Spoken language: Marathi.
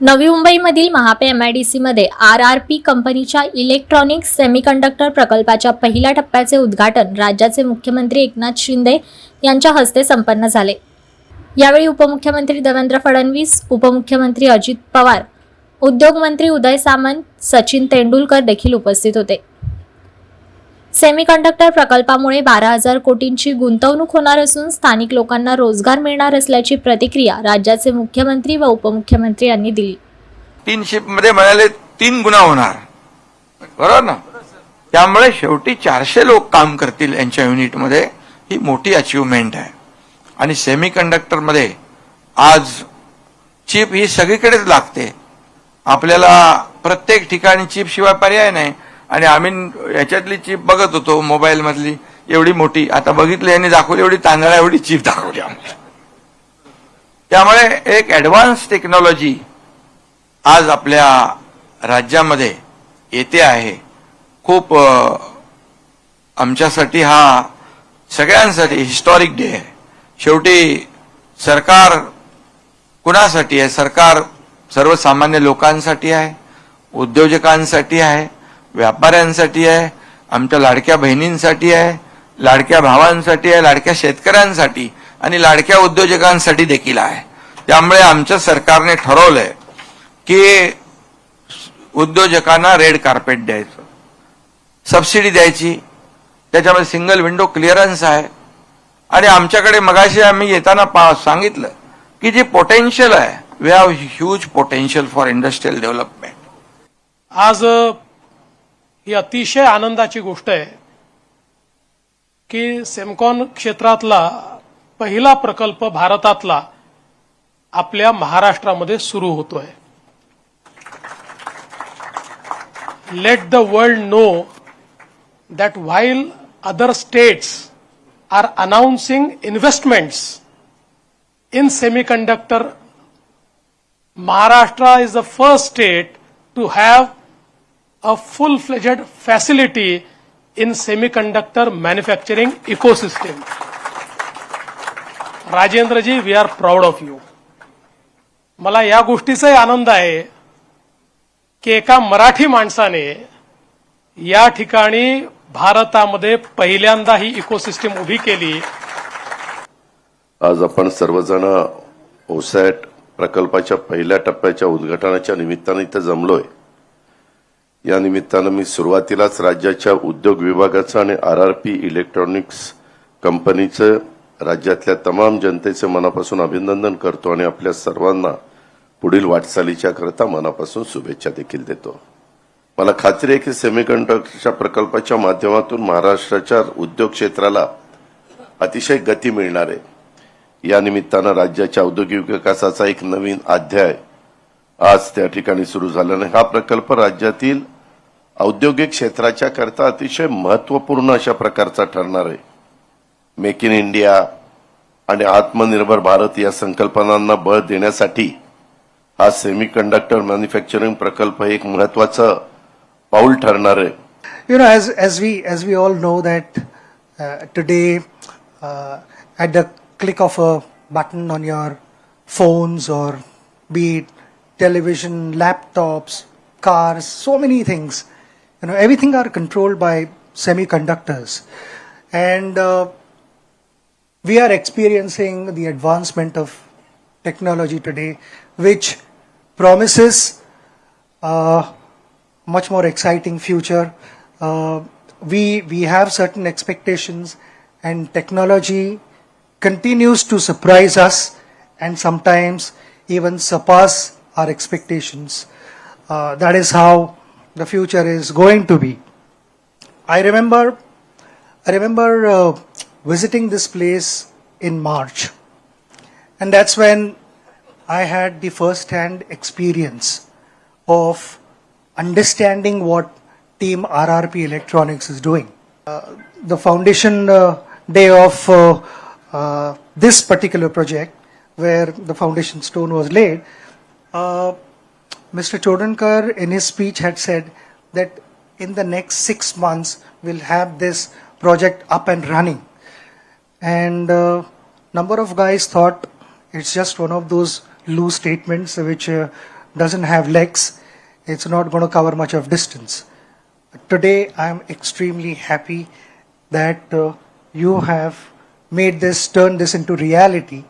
नवी मुंबईमधील महापे एम आय डी सीमध्ये आर आर पी कंपनीच्या इलेक्ट्रॉनिक्स सेमीकंडक्टर प्रकल्पाच्या पहिल्या टप्प्याचे उद्घाटन राज्याचे मुख्यमंत्री एकनाथ शिंदे यांच्या हस्ते संपन्न झाले. यावेळी उपमुख्यमंत्री देवेंद्र फडणवीस उपमुख्यमंत्री अजित पवार उद्योगमंत्री उदय सामंत सचिन तेंडुलकर देखील उपस्थित होते. सेमीकंडक्टर प्रकल्पामुळे बारा हजार कोटींची गुंतवणूक होणार असून स्थानिक लोकांना रोजगार मिळणार असल्याची प्रतिक्रिया राज्याचे मुख्यमंत्री व उपमुख्यमंत्री यांनी दिली. तीन शिफ्टमध्ये म्हणाले तीन गुन्हा होणार. बरोबर ना? त्यामुळे शेवटी चारशे लोक काम करतील यांच्या युनिटमध्ये. ही मोठी अचिव्हमेंट आहे. आणि सेमी कंडक्टरमध्ये आज चिप ही सगळीकडेच लागते. आपल्याला प्रत्येक ठिकाणी चिप शिवाय पर्याय नाही. आणि आम्ही याच्यातली चिप बघत होतो मोबाईल मधली. एवढी मोठी. आता बघितली यांनी दाखवली एवढी तांदळा एवढी चिप दाखवली आम्हाला. त्यामुळे एक ऍडव्हान्स टेक्नॉलॉजी आज आपल्या राज्यामध्ये येते आहे. खूप आमच्यासाठी हा सगळ्यांसाठी हिस्टॉरिक डे आहे. शेवटी सरकार कुणासाठी आहे? सरकार सर्वसामान्य लोकांसाठी आहे उद्योजकांसाठी आहे व्यापाऱ्यांसाठी आहे आमच्या लाडक्या बहिणींसाठी आहे लाडक्या भावांसाठी आहे लाडक्या शेतकऱ्यांसाठी आणि लाडक्या उद्योजकांसाठी देखील आहे. त्यामुळे आमच्या सरकारने ठरवलंय की उद्योजकांना रेड कार्पेट द्यायचं. सबसिडी द्यायची. त्याच्यामध्ये सिंगल विंडो क्लिअरन्स आहे. आणि आमच्याकडे मगाशी आम्ही येताना पा सांगितलं की जे पोटेन्शियल आहे we have huge potential for industrial development आज ही अतिशय आनंदाची गोष्ट आहे की सेमकॉन क्षेत्रातला पहिला प्रकल्प भारतातला आपल्या महाराष्ट्रामध्ये सुरू होतोय. Let the world know that while other states are announcing investments in semiconductor Maharashtra is the first state to have a full-fledged facility in semiconductor manufacturing ecosystem. Rajendraji we are proud of you मला या गोष्टीचाही आनंद आहे की एका मराठी माणसाने या ठिकाणी भारतामध्ये पहिल्यांदा ही इकोसिस्टीम उभी केली. आज आपण सर्वजण ओसॅट प्रकल्पाच्या पहिल्या टप्प्याच्या उद्घाटनाच्या निमित्तानं इथं जमलोय. या निमित्तानं मी सुरुवातीलाच राज्याच्या उद्योग विभागाचं आणि आर आर पी इलेक्ट्रॉनिक्स कंपनीचं राज्यातल्या तमाम जनतेचं मनापासून अभिनंदन करतो आणि आपल्या सर्वांना पुढील वाटचालीच्या करता मनापासून शुभेच्छा देखील देतो. मला खात्री आहे की सेमीकंडक्टरच्या प्रकल्पाच्या माध्यमातून महाराष्ट्राच्या उद्योग क्षेत्राला अतिशय गती मिळणार आहे. या निमित्तानं राज्याच्या औद्योगिक विकासाचा एक नवीन अध्याय आज त्या ठिकाणी सुरू झाल्याने हा प्रकल्प राज्यातील औद्योगिक क्षेत्राच्या करता अतिशय महत्त्वपूर्ण अशा प्रकारचा ठरणार आहे. मेक इन इंडिया आणि आत्मनिर्भर भारत या संकल्पनांना बळ देण्यासाठी हा सेमीकंडक्टर मॅन्युफॅक्चरिंग प्रकल्प एक महत्वाचं पाऊल ठरणार आहे. You know as as we as we all know that today at the click of a button on your on your phones or be it television, laptops, cars, so many things, you know, everything are controlled by semiconductors, and uh, we are experiencing the advancement of technology today, which promises a much more exciting future. Uh, we we have certain expectations, and technology continues to surprise us, and sometimes even surpass our expectations. Uh, that is how the future is going to be. I remember, I remember uh, visiting this place in March, and that's when I had the first-hand experience of understanding what Team RRP Electronics is doing. Uh, the foundation uh, day of uh, uh, this particular project, where the foundation stone was laid, uh, Mr. Chodankar in his speech had said that in the next six months we'll have this project up and running. And uh, number of guys thought it's just one of those loose statements which uh, doesn't have legs, it's not going to cover much of distance. Today, I'm extremely happy that uh, you have made this, turn this into reality,